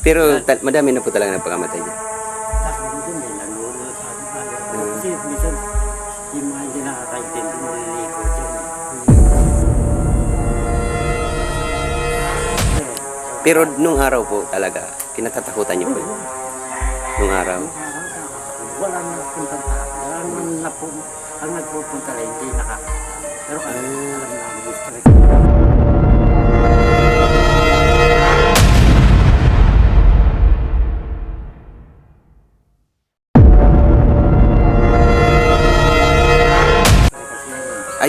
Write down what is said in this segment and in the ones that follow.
Pero ta- madami na po talaga nagpakamatay dyan. Dahil din eh, nanonood sa akin. Kasi minsan, yung mga hindi nakakaintindi. Eh, Pero nung araw po talaga, kinatatakutan niyo po yun. Nung araw. wala nang nagpuntang tao. Ang, napu, ang nagpupunta lang, hindi nakakatawa. Pero kami,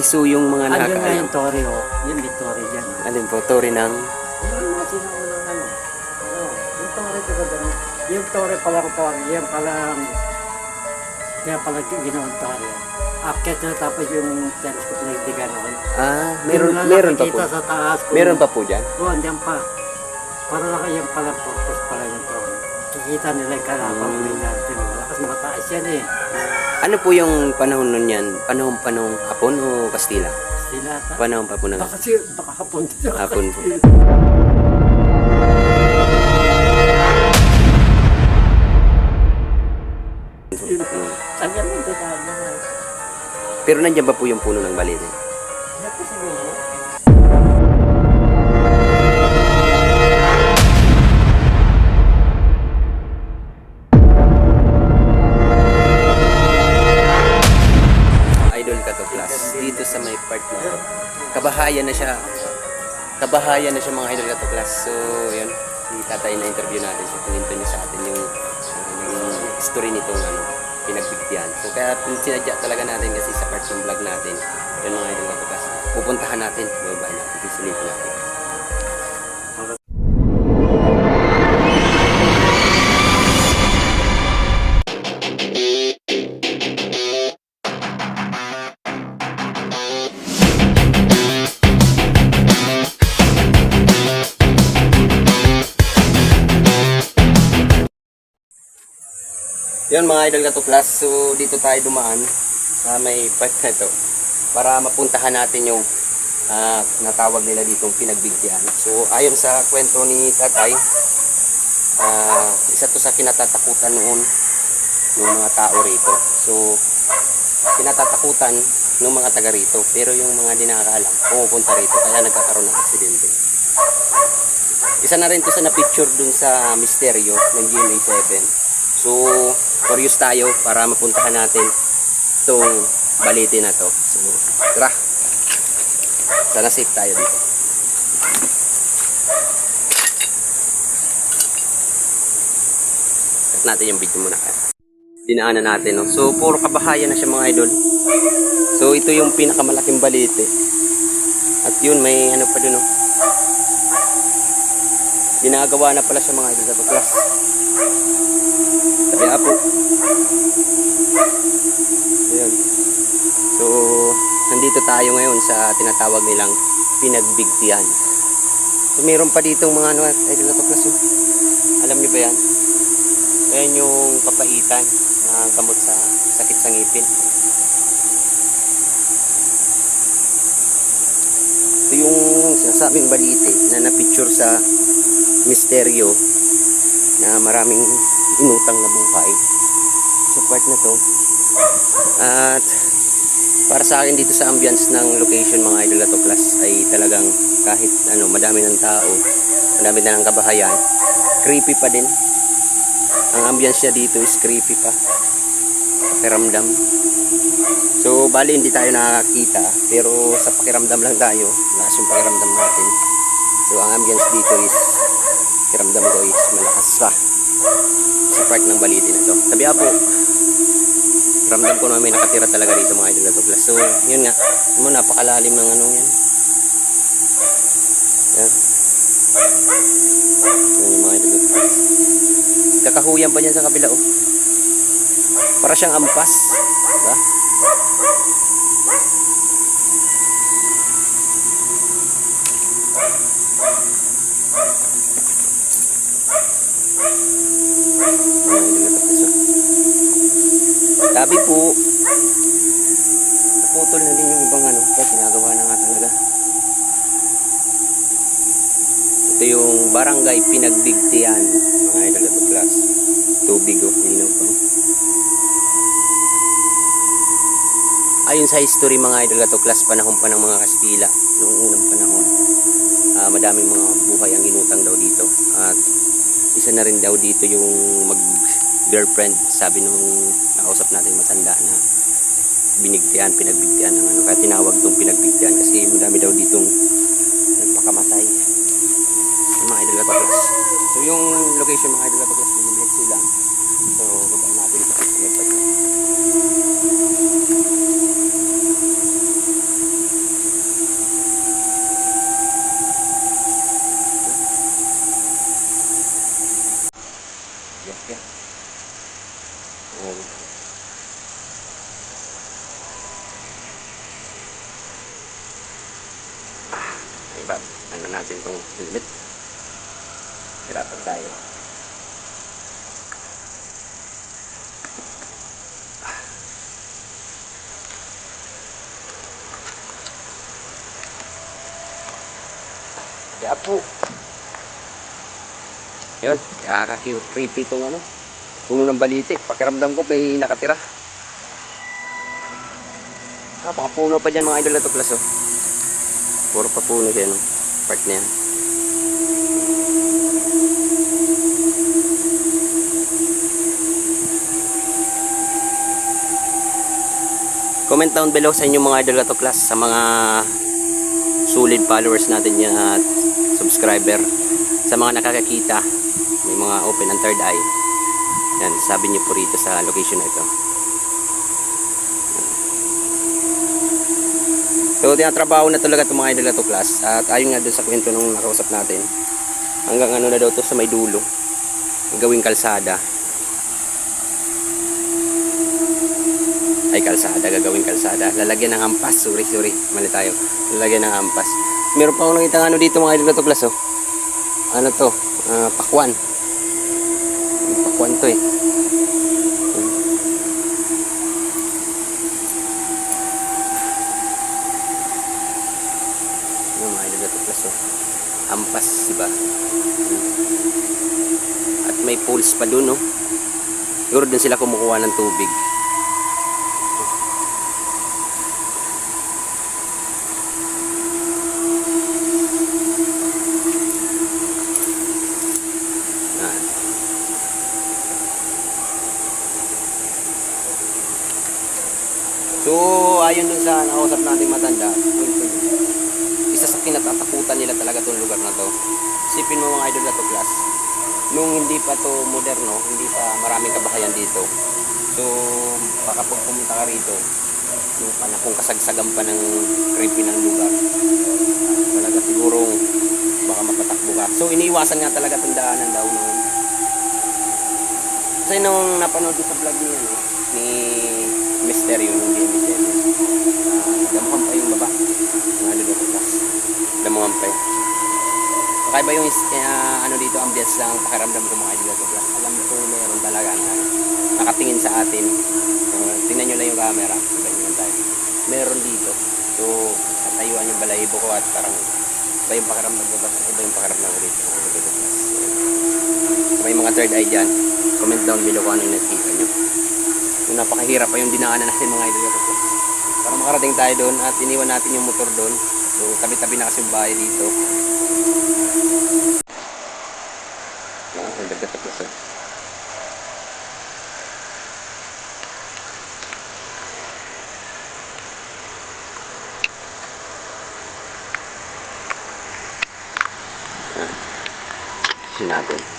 Ay, so yung mga andun na yung Tori, oh. Yung Victoria dyan. oh. Alin po, Tori ng... Yung mga sinaunang ano. Oh, yung Tori talaga. Yung Tori pala ko tawag. Yan pala ang kaya pala ginawang Tori. Akit na tapos yung telescope na hindi gano'n. Ah, meron, lang meron pa po. sa taas. kung- Meron pa po dyan. Oo, andyan pa. Para na kayang pala purpose pala yung Tori. Kikita nila yung kalapang Hmm. may natin. Wala kasi mataas yan eh. Ano po yung panahon nun yan? Panahon panahon hapon o Kastila? Sila ta. Panahon pa po ng Baka kasi baka hapon. hapon po. Pero nandiyan ba po yung puno ng balete? Kabahayan na siya. Kabahayan na siya mga idol ka to class. So, yun. Si tatay na interview natin siya. Pininto niya sa atin yung, yung story nitong ano, pinagbigtihan. So, kaya sinadya talaga natin kasi sa part ng vlog natin. Yun mga idol ka to class. Pupuntahan natin. Babae natin. Sisilipin natin. Yun mga idol ka to class. So dito tayo dumaan sa may part na to para mapuntahan natin yung ah, natawag nila ditong pinagbigyan. So ayon sa kwento ni tatay, ah, isa to sa kinatatakutan noon ng mga tao rito. So kinatatakutan ng mga taga rito pero yung mga di nakakaalam pumupunta rito kaya nagkakaroon ng aksidente. Isa na rin to sa na-picture dun sa misteryo ng GMA7. So, curious tayo para mapuntahan natin itong balete na to. So, tara. Sana safe tayo dito. Cut natin yung video muna. Dinaanan natin, no? So, puro kabahayan na siya mga idol. So, ito yung pinakamalaking balete. At yun, may ano pa dun, no? Ginagawa na pala sa mga idol sa class. Sabi apo. Ayan. So, nandito tayo ngayon sa tinatawag nilang pinagbigtian. So, meron pa dito mga ano, idol na to class. oh. Alam niyo ba yan? Ayan yung papaitan na gamot sa sakit sa ngipin. Ito yung sinasabing balite na na-picture sa misteryo na maraming inutang na buhay sa part na to. At para sa akin dito sa ambience ng location mga idol to class ay talagang kahit ano madami ng tao, madami na ng kabahayan, creepy pa din. Ang ambience niya dito is creepy pa. Pakiramdam. So, bali hindi tayo nakakita pero sa pakiramdam lang tayo. Lakas yung pakiramdam natin. So, ang ambience dito is pakiramdam ko is malakas pa sa part ng baliti na to. Sabi po, ramdam ko na may nakatira talaga dito mga idol na to. So, yun nga, mo napakalalim ng ano yan. Yan. Yan yung mga idol. Kakahuyan pa dyan sa kabila, oh. Para siyang ampas. Diba? Mga idol na to. So, Sabi po, naputol na din yung ibang ano, kaya ginagawa na nga talaga. Ito yung barangay Pinagbigtian. Mga idol ito class. Tubig oh, linaw pa. Ayon sa history mga idol ito class, panahon pa ng mga Kastila. Noong unang panahon. Ah, madaming mga buhay ang inutang daw dito. At isa na rin daw dito yung mag girlfriend sabi nung nakausap natin matanda na binigtian, pinagbigtian ng ano. Kaya tinawag tong pinagbigtian kasi madami daw ditong nagpakamatay. Yung mga idol Gato Plus. So yung location mga idol Gato Plus, bumibig sila. So baba natin ito. Yeah, yeah. Oh. Iba, ano natin itong helmet. Hirapan tayo. Kaya po. Yun, kaka-creepy itong ano. Puno ng baliti. Pakiramdam ko may nakatira. Napakapuno pa dyan mga idol na to plus oh. Puro pa puno siya no. Part na yan. Comment down below sa inyong mga idol na to class sa mga solid followers natin yan at subscriber sa mga nakakakita may mga open and third eye yan sabi niyo po rito sa location na ito So, tinatrabaho na talaga itong mga idol na to class. At ayon nga doon sa kwento nung nakausap natin, hanggang ano na daw to sa may dulo, gawing kalsada. Ay, kalsada, gagawing kalsada. Lalagyan ng ampas, sorry, sorry, mali tayo. Lalagyan ng ampas. Meron pa ako nakita ano dito mga idol class, oh. Ano to? Ah, pakwan. Pakwan to eh. Yung mga idol class, oh. Ampas, diba? At may pools pa dun, oh. Siguro dun sila kumukuha ng tubig. Ah. So, ayon dun sa nakausap nating matanda, isa sa kinatatakutan nila talaga tong lugar na to. Sipin mo mga idol na to class. Nung hindi pa to moderno, hindi pa maraming kabahayan dito. So, baka pag pumunta ka rito, nung panahong kasagsagan pa ng creepy ng lugar, talaga sigurong baka mapatakbo ka. So, iniiwasan nga talaga itong daanan daw noon. Kasi nung napanood ko sa vlog niya, no, ni Misteryo nung GMT7, uh, damuhan pa yung baba. Idol na class. Damuhan pa yun. Kakaiba yung uh, ano dito, ambience lang pakiramdam ko mga idol. Alam ko meron talaga na nakatingin sa atin. Uh, tingnan nyo lang yung camera. Lang tayo. Meron dito. So, katayuan yung balahibo ko at parang iba yung pakiramdam ko. Basta iba yung pakiramdam ko dito. may mga third eye dyan. Comment down below kung ano yung nakikita nyo. Yung napakahirap pa yung dinaanan natin mga idol ko. Para makarating tayo doon at iniwan natin yung motor doon. So, tabi-tabi na kasi yung bahay dito. Ah. Yun natin.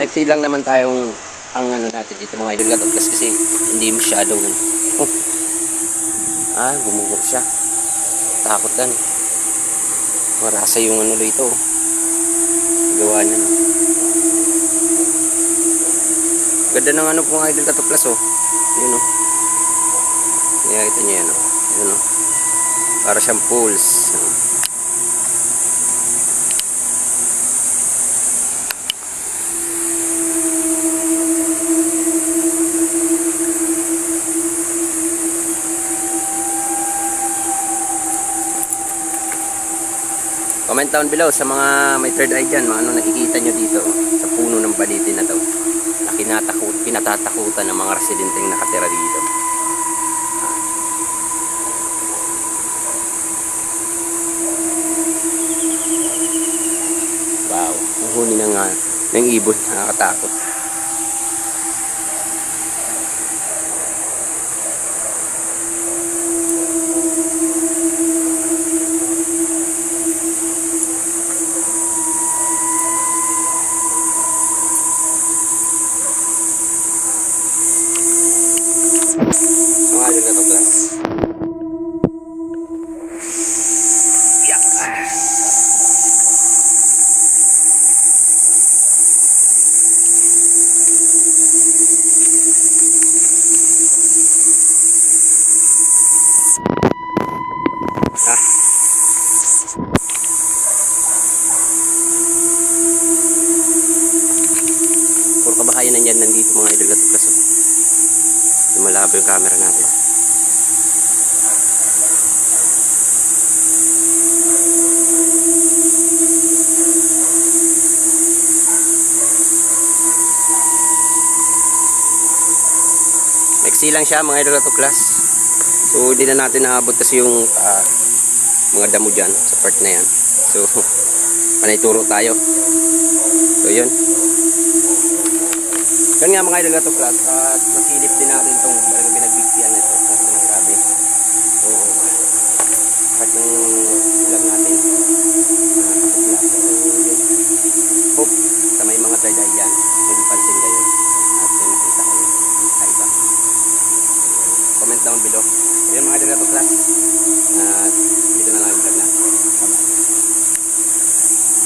Maiksi lang naman tayong ang ano natin dito mga idol gatog kasi hindi masyado oh. ah gumugok siya. Takot yan. Marasa yung ano dito oh. gawa niya. Ganda ng ano po mga idol katoplas oh. Yun oh. Nakikita niyo yan oh. Yun oh. Para siyang pools Comment down below sa mga may third eye dyan, mga ano nakikita nyo dito sa puno ng baliti na to na kinatakot, kinatatakutan ng mga residenteng nakatira dito. Wow, ang huni ng, uh, ng ibon, nakakatakot. Mga idol na to class. Yeah. Ah. Puro kabahayan nandyan nandito mga idol na to class. oh. Lumalabo yung camera natin. Maiksi lang siya mga idol to class. So hindi na natin naabot kasi yung ah, mga damo dyan sa part na yan. So panay turo tayo. So yun. Yun nga mga idol to class at masilip din natin itong talagang pinagbigtian na ito na sinasabi. So part ng vlog natin. Ah, lang. So yun. Hope sa may mga third eye dyan, may pansin kayo at may makita kayo sa iba. Comment down below. Yun mga idol to class. At dito na lang yung vlog na. Bye-bye.